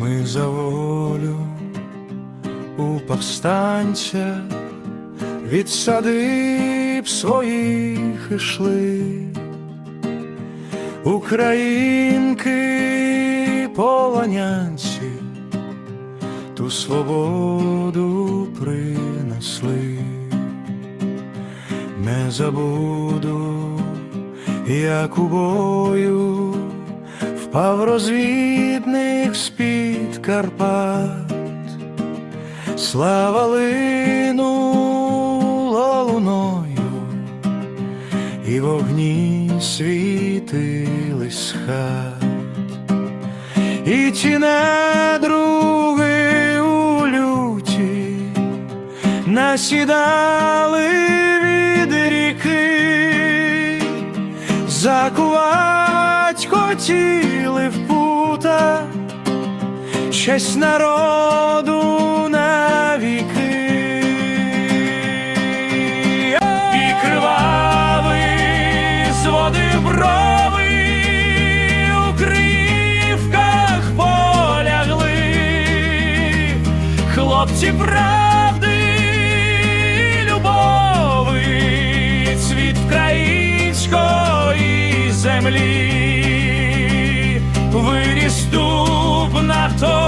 Ми за волю у повстанця від садиб своїх ішли, Українки полонянці ту свободу принесли, не забуду, як у бою впав розвідник з-під Карпат, слава линула луною, і вогні світились хат, і ті недруги у люті насідали від ріки, закувать хотіли в пута честь народу навіки. І кривавий зводив брови, у кривках полягли, хлопці правди, любови, цвіт української землі, виріс дуб на тому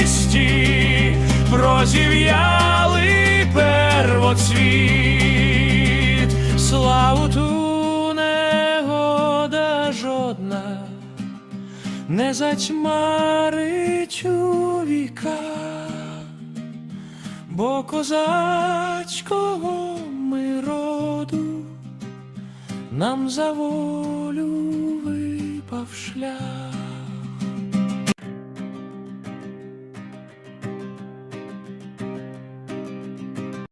вісті, прозів'ялий первоцвіт, славу ту негода жодна не затьмарить у віка, бо козацького ми роду нам за волю випав шлях.